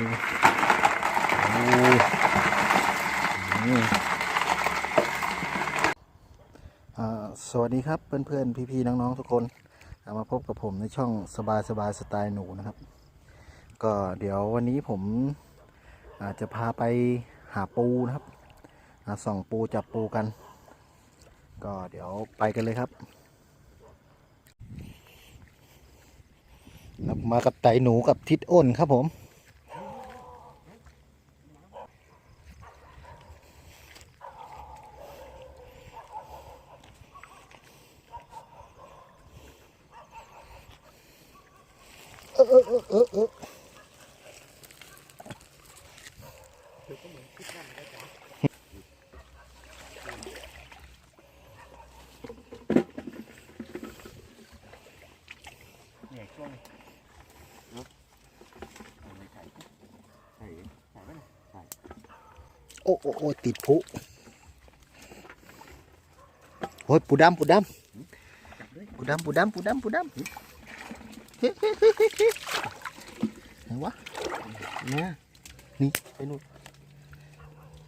ดูโอ้สวัสดีครับเพื่อนๆ พี่ๆ น้องๆ ทุกคนมาพบกับผมในช่องสบายสบายสไตล์หนูนะครับ ก็เดี๋ยววันนี้ผมอาจจะพาไปหาปูนะครับส่องปูจับปูกัน ก็เดี๋ยวไปกันเลยครับมากับไตหนูกับทิดอ้นครับผม เนี่ยช่วงเนาะเอาไปใส่ใส่ใส่ไว้นะใส่ โอ้โอ้โอ้ติดพุโอ้ยปูดำปูดำปูดำปูดำปูดำปูดำเฮ้ยเฮ้ยเฮ้เฮ้เฮ้ไหนวะนี่ยนี่ไปนู่น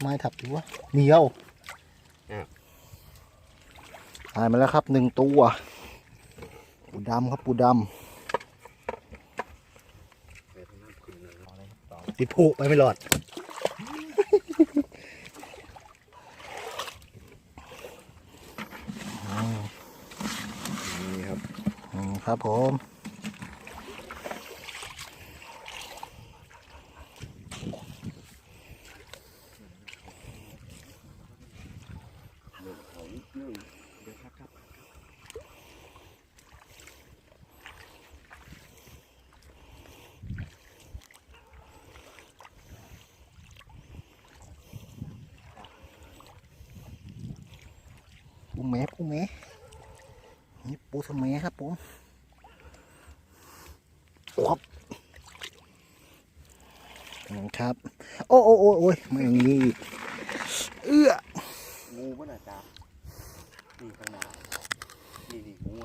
ไม้ทับอยู่วะเหนียวตายมาแล้วครับหนึ่งตัวปูดำครับปูดำติดพุไปไม่รอด นี่ครับ อืม ครับผมปูแม่ปูแม่นี่ปูสมัยครับผม ครับครับ โอ้โอ้โอ้โอ้ยมันอย่างนี้เอื้องูป่ะน่ะจ๊ะนี่ข้างหน้านี่นี่งู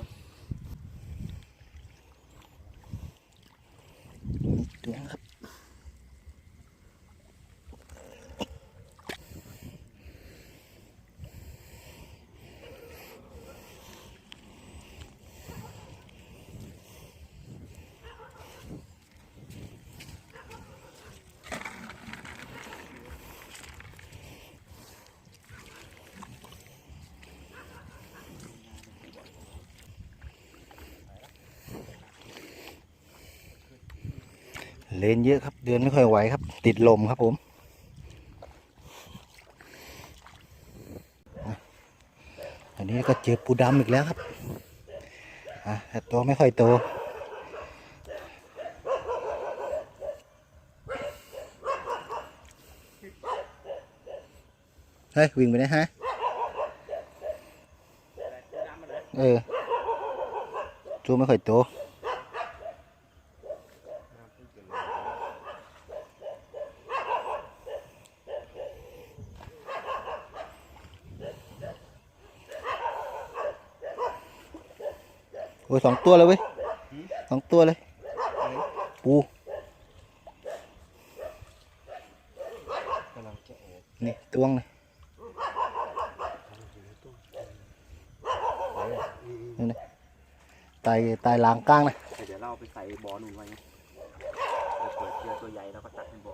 ตัวครับ เลนเยอะครับ เดินไม่ค่อยไหวครับ ติดลมครับผมอันนี้ก็เจอปูดำอีกแล้วครับอะแต่ตัวไม่ค่อยโตเฮ้ย วิ่งไปได้ฮะ เออตัวไม่ค่อยโต อ้ยสองตัวเลยเว้ยสองตัวเลยปูนี่ตวงเลยนี่นะตายตายลางกลางนะแต่เดี๋ยวเราไปใส่บ่อหนุ่นไว้เราเปิดเจอตัวใหญ่แล้วก็ตักเป็นบ่อ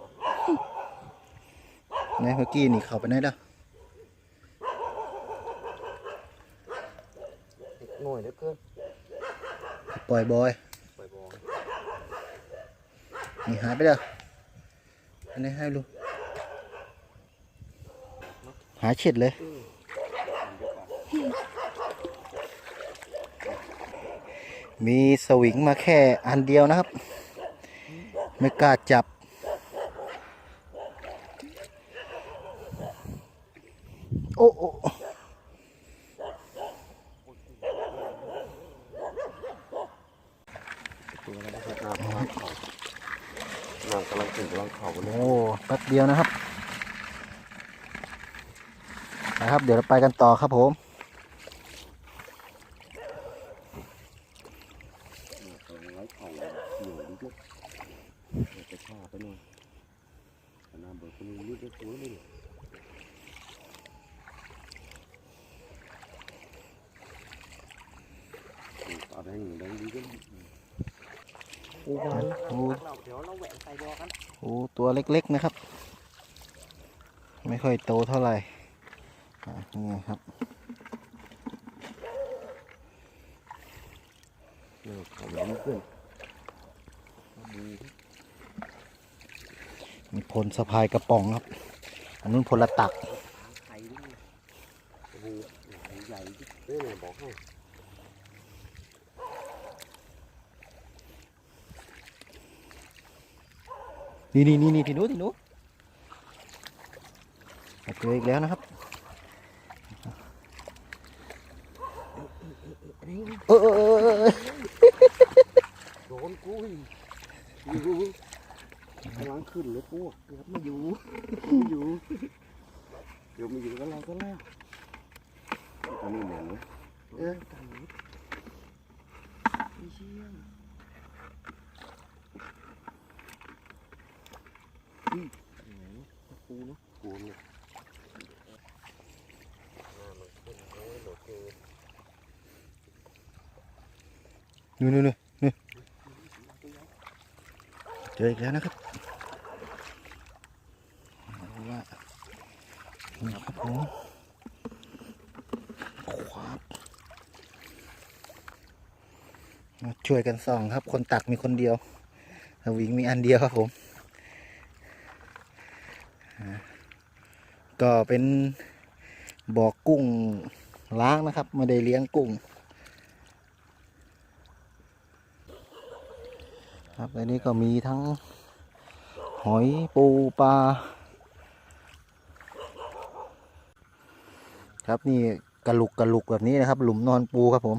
นี่เมื่อกี้นี่เข้าไปไหนแล้วหน่อยเหลือเกิน ปล่อยบอยปล่อยบ่อนี่หายไปแล้วอันนี้ให้ลูกหายเฉดเลยมีสวิงมาแค่อันเดียวนะครับ ไม่กล้าจับ โอ้โอ้ ตัวแล้วนะครับน้ำกำลังเข้าน้ำกำลังถึงกำลังเข้าเลย โอ้แป๊บเดียวนะครับ นะครับ เดี๋ยวเราไปกันต่อครับผมโอ้ตัวเล็กๆนะครับ ไม่ค่อยโตเท่าไหร่ นี่ครับเดี๋ยวขอแหวนเพื่อนดีมีพลสะพายกระป๋องครับ อันนู้นพลตักโอ้โหใหญ่ที่เอ้ยบอกให้นี่นี่นี่นี่ที่นู้นที่นู้นเจออีกแล้วนะครับ เออเออเออเออโดนกูอีกอยู่กำลังขึ้นเลยกูเกือบไม่อยู่ไม่อยู่เดี๋ยวไม่อยู่กับเราก็แล้วอันนี้เหม็นนะเออตามนี้ไม่เชี่ยอืมไหนปูเนาะปูเนี่ยอ่ามันขึ้นโอ้ยโหลดเจอ นู่นนู่นนู่นเจออีกแล้วนะครับเอานี่ครับผมควับมาช่วยกันส่องครับ คนตักมีคนเดียววิงมีอันเดียวครับผม ก็เป็นบ่อกุ้งล้างนะครับ ไม่ได้เลี้ยงกุ้ง ครับอันนี้ก็มีทั้งหอยปูปลาครับนี่กระลุกกระลุกแบบนี้นะครับ หลุมนอนปูครับผม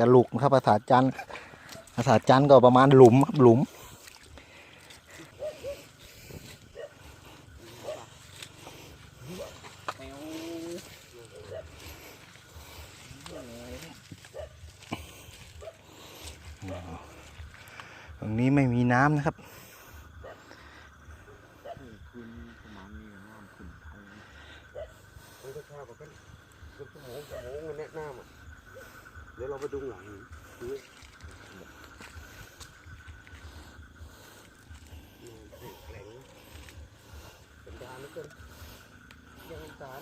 กระลุกนะครับภาษาจันภาษาจันก็ประมาณหลุมครับหลุม ตรงนี้ไม่มีน้ำนะครับขึ้นปราไปมันก็ข้าวกันเกือบชั่วโมงนี้ดี๋ยวเราไปดูหลังแข็งเป็นดานแล้วกันยังสาร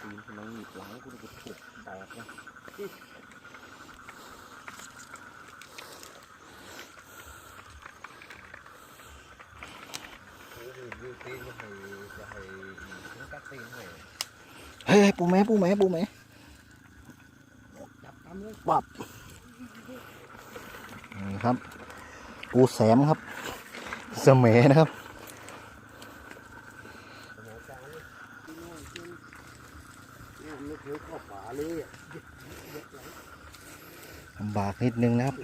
ตีนกำลัง หนีบหลังกูจะถูกแตกนะเฮ้ยปูแม่ปูแม่ปูแม่ปับนี่ครับ ปูแสมครับ เสมนะครับ สมองกลางเลยที่นู่นที่นี่ไม่เคยเข้าป่าเลยอะ ลำบากนิดนึงนะครับ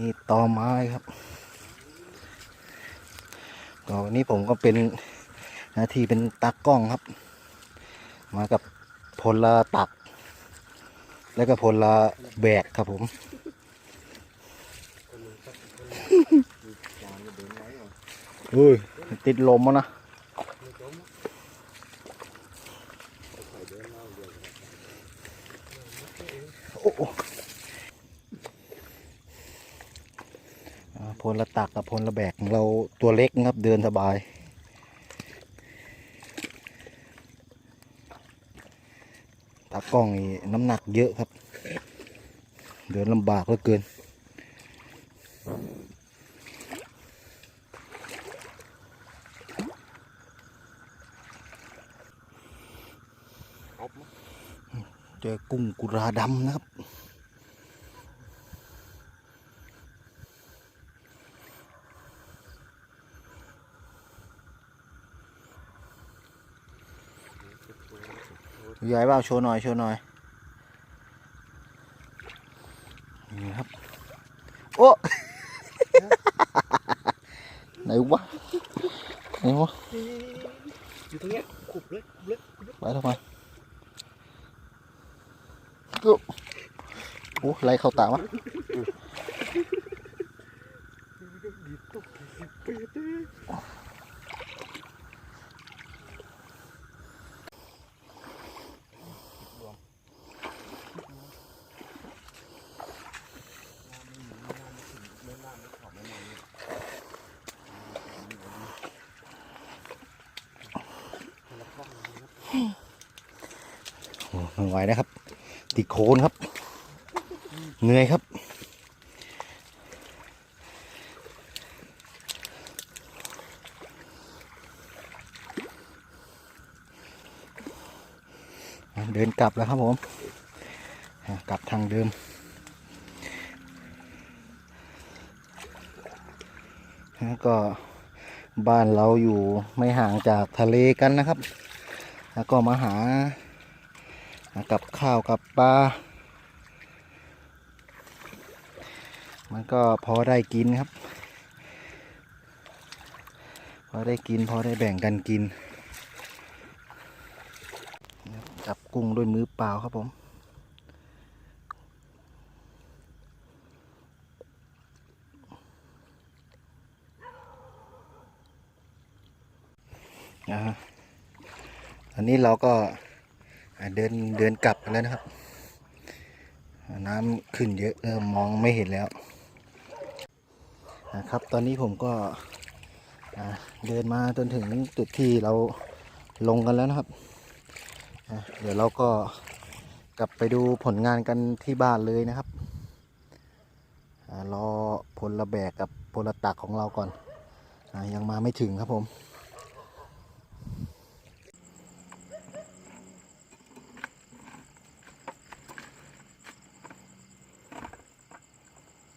นี่ตอไม้ครับก็วันนี้ผมก็เป็นหน้าที่เป็นตากล้องครับ มากับพลตัก แล้วก็พลแบกครับผมคนหนึ่งสักคนหนึ่งมีจานก็เดินไว้เหรออุ้ยติดลมแล้วนะ ไม่จมใส่เดินเล่าเดียวกัน โอ้โห อ่าพลตักกับพลแบกของเราตัวเล็กนะครับเดินสบาย ตากล้องนี่น้ำหนักเยอะครับ เดินลำบากเหลือเกินเอามาเจอกุ้งกุราดำนะครับ ยายว่าโชว์หน่อยโชว์หน่อยนี่ครับ โอ้ไหนวะไหนวะอยู่ตรงเนี้ยขุบเลยขุบเลยไปทำไมก็โอ้ไรเข้าตาวะ ไม่ไหวนะครับ ติดโคนครับ เหนื่อยครับ เดินกลับแล้วครับผม กลับทางเดิมแล้วก็บ้านเราอยู่ไม่ห่างจากทะเลกันนะครับ แล้วก็มาหา กับข้าวกับปลา มันก็พอได้กินครับ พอได้กินพอได้แบ่งกันกิน จับกุ้งด้วยมือเปล่าครับผมนะฮะอันนี้เราก็ เดินเดินกลับกันแล้วนะครับ น้ำขึ้นเยอะเริ่มมองไม่เห็นแล้วนะครับ ตอนนี้ผมก็เดินมาจนถึงจุดที่เราลงกันแล้วนะครับ เดี๋ยวเราก็กลับไปดูผลงานกันที่บ้านเลยนะครับรอพลระแบกกับพลตักของเราก่อนอยังมาไม่ถึงครับผม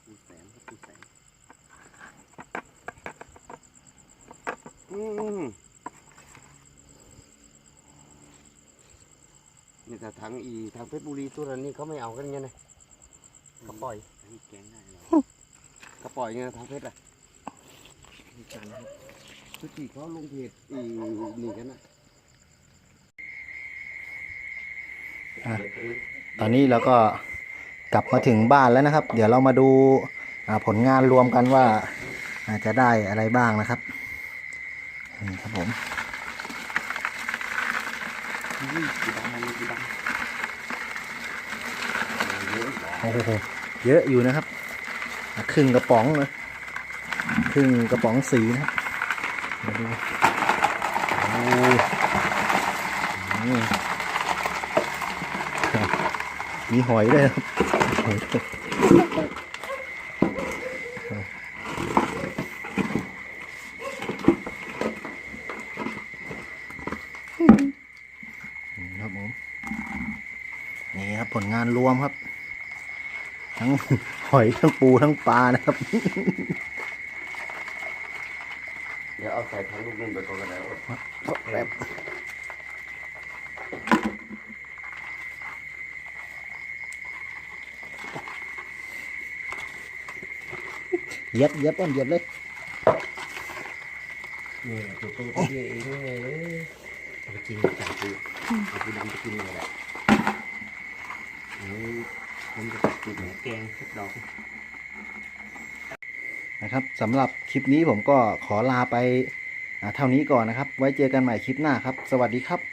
ปูแสนครับปูแสนอืม นี่แต่ทางอีทางเพชรบุรีตัวนี้เขาไม่เอากันไงนะเขาปล่อยให้แกงได้หรอเขาปล่อยไงทางเพชรอะนี่กันครับทุกทีเขาลงเพจอีนี่กันนะอะตอนนี้เราก็กลับมาถึงบ้านแล้วนะครับ เดี๋ยวเรามาดูอ่าผลงานรวมกันว่าอาจจะได้อะไรบ้างนะครับนี่ครับ ผมนี่กี่ดังมันกี่ดังเยอะกว่าโอ้โหเยอะอยู่นะครับอะครึ่งกระป๋องเลยครึ่งกระป๋องสีนะครับมาดูโอ้อืมมีหอยด้วยนะครับหอยด้วยนี่ครับผม นี่ครับผลงานรวมครับ ทั้งหอยทั้งปูทั้งปลานะครับ เดี๋ยวเอาใส่ถังลูกนึงไปก่อนก็ได้แบบเย็บเย็บอ้นเย็บเลยนี่ตัวตัวก็เยอะเองไงเอาไปกินจังปูเอาไปดำไปกินเลยแหละ ผมจะตัดกินแกงทุกดอกนะครับสำหรับคลิปนี้ผมก็ขอลาไปเท่านี้ก่อนนะครับ ไว้เจอกันใหม่คลิปหน้าครับ สวัสดีครับ